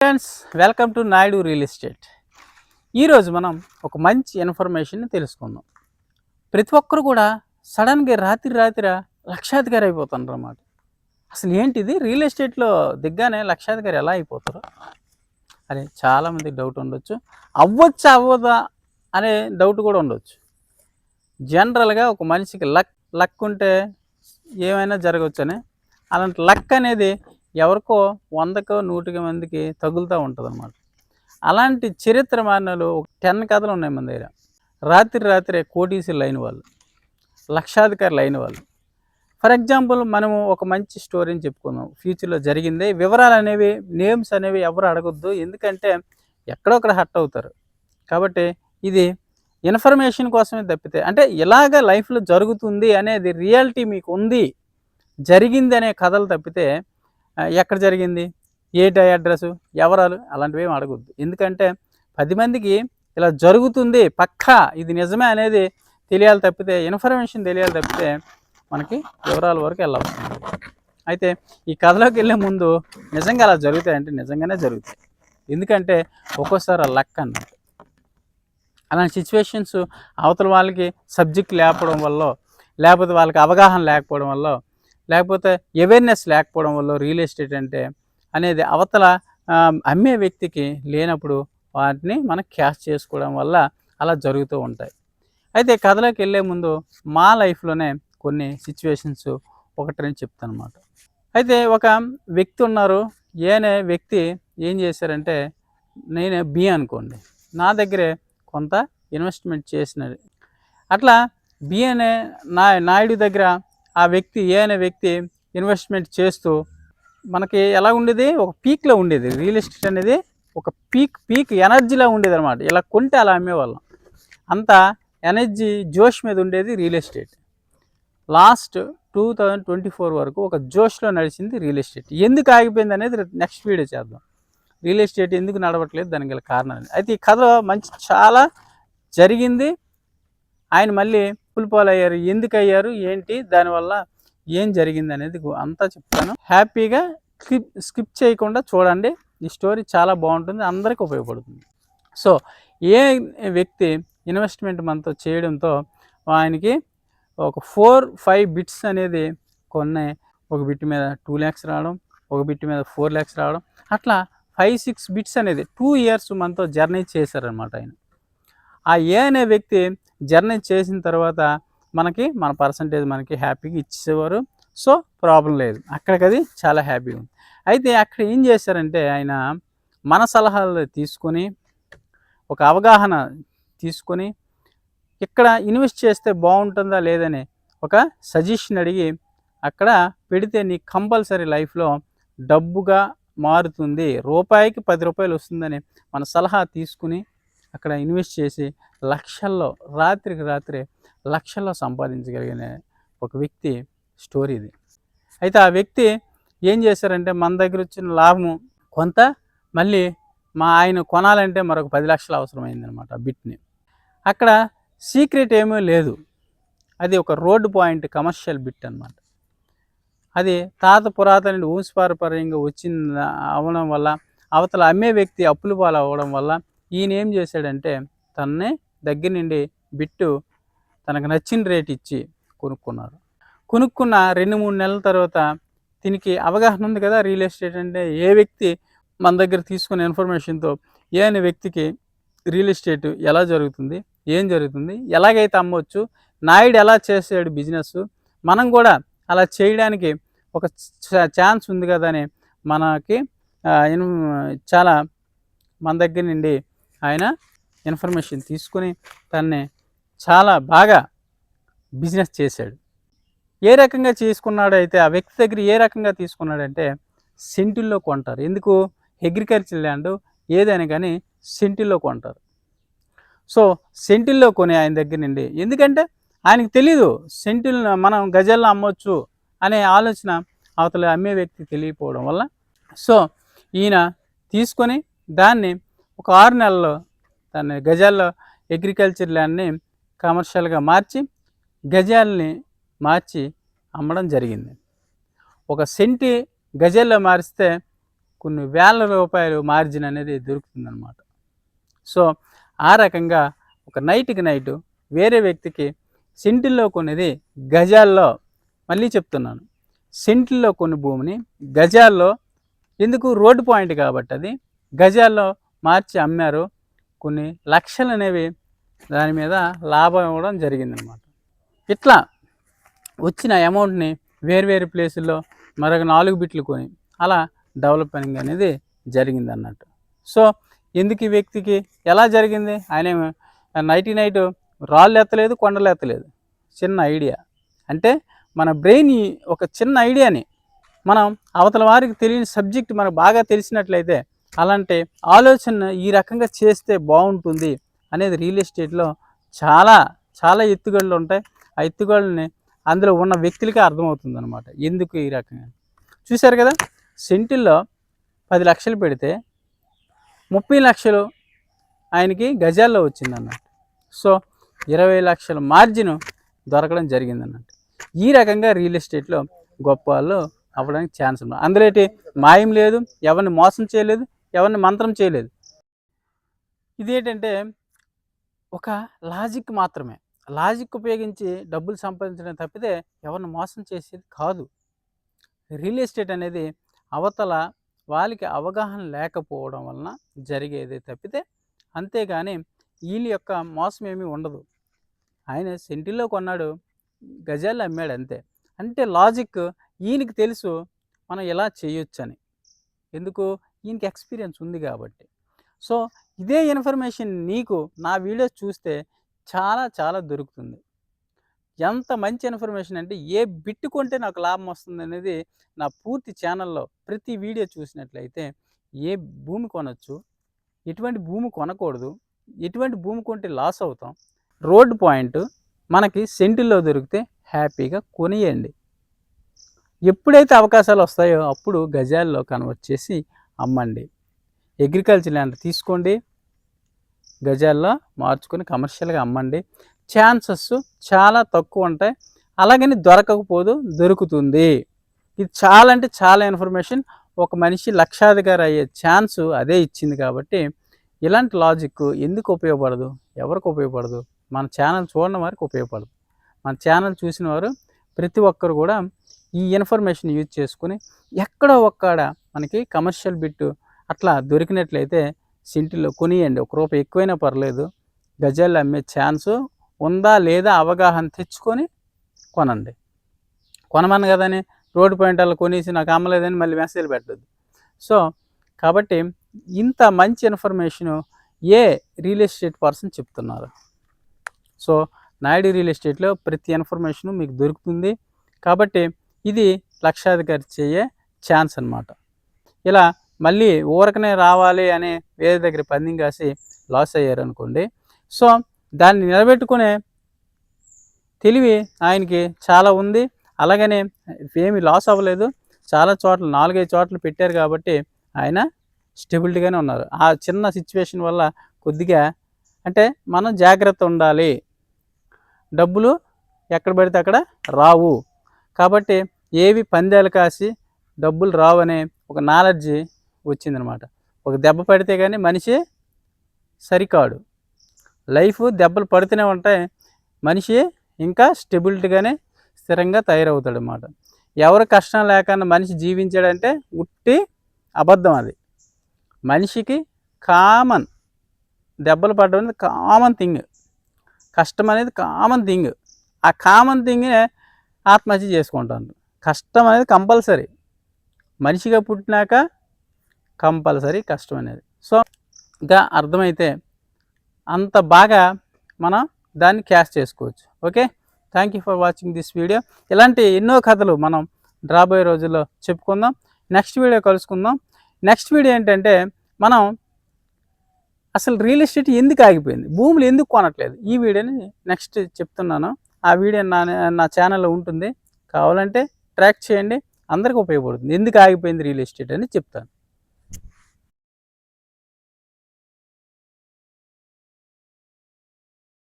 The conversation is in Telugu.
Friends welcome to Naidu real estate ఈరోజు మనం ఒక మంచి ఇన్ఫర్మేషన్ తెలుసుకుందాం. ప్రతి ఒక్కరు కూడా సడన్గా రాత్రి రాత్రి లక్షాధికారి అయిపోతున్నారు అన్నమాట. అసలు ఏంటిది? రియల్ ఎస్టేట్లో దిగ్గానే లక్షాధికారి ఎలా అయిపోతారు? అని చాలామంది డౌట్ ఉండొచ్చు. అవ్వచ్చా అవ్వదా అనే డౌట్ కూడా ఉండొచ్చు. జనరల్గా ఒక మనిషికి లక్ లక్ ఉంటే ఏమైనా జరగవచ్చు అని అలాంటి లక్ అనేది ఎవరికో వందకో నూటికి మందికి తగులుతూ ఉంటుంది అనమాట అలాంటి చరిత్ర మారినలు టెన్ కథలు ఉన్నాయి మన దగ్గర. రాత్రి రాత్రే కోటీసులు అయిన వాళ్ళు లక్షాధికారులు అయిన వాళ్ళు. ఫర్ ఎగ్జాంపుల్ మనము ఒక మంచి స్టోరీని చెప్పుకుందాం. ఫ్యూచర్లో జరిగింది వివరాలు అనేవి నేమ్స్ అనేవి ఎవరు అడగొద్దు. ఎందుకంటే ఎక్కడొక్కడ హట్ అవుతారు. కాబట్టి ఇది ఇన్ఫర్మేషన్ కోసమే తప్పితే అంటే ఇలాగ లైఫ్లో జరుగుతుంది అనేది రియాలిటీ మీకు ఉంది జరిగింది అనే కథలు తప్పితే ఎక్కడ జరిగింది? ఏటి అడ్రస్? ఎవరాలు? అలాంటివి ఏమి అడగొద్దు. ఎందుకంటే పది మందికి ఇలా జరుగుతుంది పక్కా ఇది నిజమే అనేది తెలియాలి తప్పితే ఇన్ఫర్మేషన్ తెలియాలి తప్పితే మనకి వివరాల వరకు వెళ్ళవస్తుంది అయితే ఈ కథలోకి వెళ్ళే ముందు నిజంగా అలా జరుగుతాయంటే నిజంగానే జరుగుతాయి. ఎందుకంటే ఒక్కోసారి లక్ అన్నట్టు అలాంటి సిచ్యువేషన్స్ అవతల వాళ్ళకి సబ్జెక్ట్ లేకపోవడం వల్ల లేకపోతే వాళ్ళకి అవగాహన లేకపోవడం వల్ల లేకపోతే అవేర్నెస్ లేకపోవడం వల్ల రియల్ ఎస్టేట్ అంటే అనేది అవతల అమ్మే వ్యక్తికి లేనప్పుడు వాటిని మనం క్యాష్ చేసుకోవడం వల్ల అలా జరుగుతూ ఉంటాయి. అయితే కథలోకి వెళ్ళే ముందు మా లైఫ్లోనే కొన్ని సిచ్యువేషన్స్ ఒకటి రెండు చెప్తాను అనమాట అయితే ఒక వ్యక్తి ఉన్నారు. ఏనే వ్యక్తి ఏం చేశారంటే నేను బి అనుకోండి. నా దగ్గరే కొంత ఇన్వెస్ట్మెంట్ చేసినది. అట్లా బి అనే నా నాయుడు దగ్గర ఆ వ్యక్తి ఏ అనే వ్యక్తి ఇన్వెస్ట్మెంట్ చేస్తూ మనకి ఎలా ఉండేది? ఒక పీక్లో ఉండేది. రియల్ ఎస్టేట్ అనేది ఒక పీక్ పీక్ ఎనర్జీలా ఉండేది అనమాట ఇలా కొంటే అలా అమ్మేవాళ్ళం. అంత ఎనర్జీ జోష్ మీద ఉండేది real estate last two thousand twenty four వరకు ఒక జోష్లో నడిచింది రియల్ ఎస్టేట్ ఎందుకు ఆగిపోయింది అనేది నెక్స్ట్ వీడియో చేద్దాం. రియల్ ఎస్టేట్ ఎందుకు నడవట్లేదు? దానికి గల కారణం అయితే ఈ కథలో మంచి చాలా జరిగింది. ఆయన మళ్ళీ పులిపాలు అయ్యారు ఎందుకు అయ్యారు ఏంటి దానివల్ల ఏం జరిగింది అనేది అంతా చెప్తాను. హ్యాపీగా స్కిప్ స్కిప్ చేయకుండా చూడండి. ఈ స్టోరీ చాలా బాగుంటుంది అందరికీ ఉపయోగపడుతుంది. సో ఏ వ్యక్తి ఇన్వెస్ట్మెంట్ మనతో చేయడంతో ఆయనకి ఒక ఫోర్ ఫైవ్ బిట్స్ అనేది కొన్ని ఒక బిట్ మీద టూ ల్యాక్స్ రావడం ఒక బిట్ మీద ఫోర్ ల్యాక్స్ రావడం అట్లా ఫైవ్ సిక్స్ బిట్స్ అనేది టూ ఇయర్స్ మనతో జర్నీ చేశారనమాట ఆయన. ఆ ఏ అనే వ్యక్తి జర్నీ చేసిన తర్వాత మనకి మన పర్సంటేజ్ మనకి హ్యాపీగా ఇచ్చేవారు. సో ప్రాబ్లం లేదు. అక్కడికి అది చాలా హ్యాపీగా ఉంది. అయితే అక్కడ ఏం చేశారంటే ఆయన మన సలహాలు తీసుకొని ఒక అవగాహన తీసుకొని ఇక్కడ ఇన్వెస్ట్ చేస్తే బాగుంటుందా లేదని ఒక సజెషన్ అడిగి అక్కడ పెడితే నీ కంపల్సరీ లైఫ్లో డబ్బుగా మారుతుంది. రూపాయికి పది రూపాయలు వస్తుందని మన సలహా తీసుకుని అక్కడ ఇన్వెస్ట్ చేసి లక్షల్లో రాత్రికి రాత్రి లక్షల్లో సంపాదించగలిగిన ఒక వ్యక్తి స్టోరీ ఇది. అయితే ఆ వ్యక్తి ఏం చేశారంటే మన దగ్గర వచ్చిన లాభము కొంత మళ్ళీ మా ఆయన కొనాలంటే మరొక పది లక్షలు అవసరమైందనమాట ఆ బిట్ని. అక్కడ సీక్రెట్ ఏమీ లేదు. అది ఒక రోడ్ పాయింట్ కమర్షియల్ బిట్ అన్నమాట. అది తాత పురాతన నుండి ఊసిపారపర్యంగా వచ్చింది అవడం వల్ల అవతల అమ్మే వ్యక్తి అప్పులు పాలు అవ్వడం వల్ల ఈయన ఏం చేశాడంటే తన్నే దగ్గర నుండి బిట్టు తనకు నచ్చిన రేట్ ఇచ్చి కొనుక్కున్నారు కొనుక్కున్న రెండు మూడు నెలల తర్వాత దీనికి అవగాహన ఉంది కదా రియల్ ఎస్టేట్ అంటే ఏ వ్యక్తి మన దగ్గర తీసుకున్న ఇన్ఫర్మేషన్తో ఏ అనే వ్యక్తికి రియల్ ఎస్టేట్ ఎలా జరుగుతుంది ఏం జరుగుతుంది ఎలాగైతే అమ్మవచ్చు నాయుడు ఎలా చేసాడు బిజినెస్ మనం కూడా అలా చేయడానికి ఒక ఛాన్స్ ఉంది కదా అని మనకి చాలా మన దగ్గర నుండి ఆయన ఇన్ఫర్మేషన్ తీసుకుని తన్ని చాలా బాగా బిజినెస్ చేశాడు. ఏ రకంగా చేసుకున్నాడైతే ఆ వ్యక్తి దగ్గర ఏ రకంగా తీసుకున్నాడంటే సెంటిల్లో కొంటారు. ఎందుకు? అగ్రికల్చర్ ల్యాండ్ ఏదైనా కానీ సెంటిల్లో కొంటారు. సో సెంటిల్లో కొని ఆయన దగ్గర నుండి ఎందుకంటే ఆయనకు తెలీదు సెంటిల్ మనం గజల్లో అమ్మొచ్చు అనే ఆలోచన అవతల అమ్మే వ్యక్తి తెలియకపోవడం వల్ల. సో ఈయన తీసుకొని దాన్ని ఒక ఆరు నెలల్లో దాన్ని గజాల్లో అగ్రికల్చర్ ల్యాండ్ని కమర్షియల్గా మార్చి గజాల్ని మార్చి అమ్మడం జరిగింది. ఒక సెంటి గజాల్లో మారిస్తే కొన్ని వేల రూపాయలు మార్జిన్ అనేది దొరుకుతుందన్నమాట. సో ఆ రకంగా ఒక నైట్కి నైట్ వేరే వ్యక్తికి సెంటిల్లో కొనేది గజాల్లో. మళ్ళీ చెప్తున్నాను సెంటిల్లో కొన్ని భూమిని గజాల్లో ఎందుకు రోడ్డు పాయింట్ కాబట్టి అది? గజాల్లో మార్చి అమ్మారు. కొన్ని లక్షలు అనేవి దాని మీద లాభం ఇవ్వడం జరిగిందనమాట ఇట్లా వచ్చిన అమౌంట్ని వేరు ప్లేసుల్లో మరొక నాలుగు బిట్లు కొని అలా డెవలపింగ్ అనేది జరిగింది అన్నట్టు సో ఎందుకు ఈ వ్యక్తికి ఎలా జరిగింది? ఆయన నైటీ నైట్ రాళ్ళు ఎత్తలేదు కొండలు ఎత్తలేదు. చిన్న ఐడియా. అంటే మన బ్రెయిన్ ఒక చిన్న ఐడియాని. మనం అవతల వారికి తెలియని సబ్జెక్ట్ మనకు బాగా తెలిసినట్లయితే అలాంటి ఆలోచన ఈ రకంగా చేస్తే బాగుంటుంది అనేది రియల్ ఎస్టేట్లో చాలా చాలా ఎత్తుగడలు ఉంటాయి. ఆ ఎత్తుగడల్ని అందులో ఉన్న వ్యక్తులకే అర్థమవుతుంది అనమాట ఎందుకు ఈ రకంగా? చూశారు కదా సెంటిల్లో పది లక్షలు పెడితే ముప్పై లక్షలు ఆయనకి గజాల్లో వచ్చింది అన్నట్టు సో ఇరవై లక్షల మార్జిన్ దొరకడం జరిగింది అన్నట్టు ఈ రకంగా రియల్ ఎస్టేట్లో గొప్ప వాళ్ళు అవ్వడానికి ఛాన్స్ ఉంది. అందులో ఏంటి? మాయం లేదు ఎవరిని మోసం చేయలేదు ఎవరిని మంత్రం చేయలేదు. ఇదేంటంటే ఒక లాజిక్ మాత్రమే. లాజిక్ ఉపయోగించి డబ్బులు సంపాదించడం తప్పితే ఎవరిని మోసం చేసేది కాదు. రియల్ ఎస్టేట్ అనేది అవతల వాళ్ళకి అవగాహన లేకపోవడం వలన జరిగేది తప్పితే అంతేగాని వీళ్ళ యొక్క మోసం ఏమీ ఉండదు. ఆయన సెంటిల్లో కొన్నాడు గజాలు అమ్మాడు అంతే. అంటే లాజిక్ ఈయనకి తెలుసు మనం ఎలా చేయొచ్చని. ఎందుకు? ఈయనకి ఎక్స్పీరియన్స్ ఉంది కాబట్టి. సో ఇదే ఇన్ఫర్మేషన్ నీకు నా వీడియోస్ చూస్తే చాలా చాలా దొరుకుతుంది. ఎంత మంచి ఇన్ఫర్మేషన్ అంటే ఏ బిట్టు కొంటే నాకు లాభం వస్తుంది అనేది నా పూర్తి ఛానల్లో ప్రతి వీడియో చూసినట్లయితే ఏ భూమి కొనొచ్చు ఎటువంటి భూమి కొనకూడదు ఎటువంటి భూమి కొంటే లాస్ అవుతాం రోడ్ పాయింట్ మనకి సెంటిల్లో దొరికితే హ్యాపీగా కొనియండి. ఎప్పుడైతే అవకాశాలు వస్తాయో అప్పుడు గజాల్లో కన్వర్ట్ చేసి అమ్మండి. అగ్రికల్చర్ ల్యాండ్ తీసుకోండి. గజాల్లో మార్చుకొని కమర్షియల్గా అమ్మండి. ఛాన్సెస్ చాలా తక్కువ ఉంటాయి. అలాగని దొరకకపోదు దొరుకుతుంది. ఇది చాలా అంటే చాలా ఇన్ఫర్మేషన్ ఒక మనిషి లక్షాధికారి అయ్యే ఛాన్స్ అదే ఇచ్చింది కాబట్టి ఇలాంటి లాజిక్ ఎందుకు ఉపయోగపడదు? ఎవరికి ఉపయోగపడదు? మన ఛానల్ చూడడం వారికి ఉపయోగపడదు. మన ఛానల్ చూసిన వారు ప్రతి ఒక్కరు కూడా ఈ ఇన్ఫర్మేషన్ యూజ్ చేసుకుని ఎక్కడో ఒక్కడ మనకి కమర్షియల్ బిట్టు అట్లా దొరికినట్లయితే సింటిలో కొనియండి. ఒక రూపాయి ఎక్కువైనా పర్లేదు. గజాలు అమ్మే ఛాన్సు ఉందా లేదా అవగాహన తెచ్చుకొని కొనండి. కొనమని కదని రోడ్డు పాయింట్ అలా కొనేసి నాకు అమ్మలేదని మళ్ళీ మెసేజ్ పెట్టద్దు. సో కాబట్టి ఇంత మంచి ఇన్ఫర్మేషను ఏ రియల్ ఎస్టేట్ పర్సన్ చెప్తున్నారు? సో నాయుడు రియల్ ఎస్టేట్లో ప్రతి ఇన్ఫర్మేషను మీకు దొరుకుతుంది. కాబట్టి ఇది లక్షాధికారి చేయే ఛాన్స్ అనమాట ఇలా మళ్ళీ ఊరకనే రావాలి అని వేరే దగ్గర పందెం కాసి లాస్ అయ్యారు అనుకోండి సో దాన్ని నిలబెట్టుకునే తెలివి ఆయనకి చాలా ఉంది. అలాగనే ఏమి లాస్ అవ్వలేదు. చాలా చోట్ల నాలుగైదు చోట్ల పెట్టారు కాబట్టి ఆయన స్టెబిలిటీగానే ఉన్నారు. ఆ చిన్న సిచ్యువేషన్ వల్ల కొద్దిగా అంటే మనం జాగ్రత్త ఉండాలి. డబ్బులు ఎక్కడ పడితే అక్కడ రావు. కాబట్టి ఏవి పందాలు కాసి డబ్బులు రావనే ఒక నాలెడ్జ్ వచ్చిందనమాట. ఒక దెబ్బ పడితే కానీ మనిషి సరికాడు. లైఫ్ దెబ్బలు పడుతూనే ఉంటాయి. మనిషి ఇంకా స్టెబిలిటీగానే స్థిరంగా తయారవుతాడు అన్నమాట ఎవరు కష్టం లేకుండా మనిషి జీవించాడంటే ఉట్టి అబద్ధం అది. మనిషికి కామన్ దెబ్బలు పడడం అనేది కామన్ థింగ్. కష్టం అనేది కామన్ థింగ్. ఆ కామన్ థింగే ఆత్మహత్య చేసుకుంటాను. కష్టం అనేది కంపల్సరీ. మనిషిగా పుట్టినాక కంపల్సరీ కష్టం అనేది. సో ఇంకా అర్థమైతే అంత బాగా మనం దాన్ని క్యాష్ చేసుకోవచ్చు. Okay? Thank you for watching this video. ఇలాంటి ఎన్నో కథలు మనం రాబోయే రోజుల్లో చెప్పుకుందాం. నెక్స్ట్ వీడియో కలుసుకుందాం. నెక్స్ట్ వీడియో ఏంటంటే మనం అసలు రియల్ ఎస్టేట్ ఎందుకు ఆగిపోయింది? భూములు ఎందుకు కొనట్లేదు? ఈ వీడియోని నెక్స్ట్ చెప్తున్నాను. ఆ వీడియో నా నా ఛానల్లో ఉంటుంది. కావాలంటే ట్రాక్ చేయండి. అందరికీ ఉపయోగపడుతుంది. ఎందుకు ఆగిపోయింది రియల్ ఎస్టేట్ అని చెప్తాను.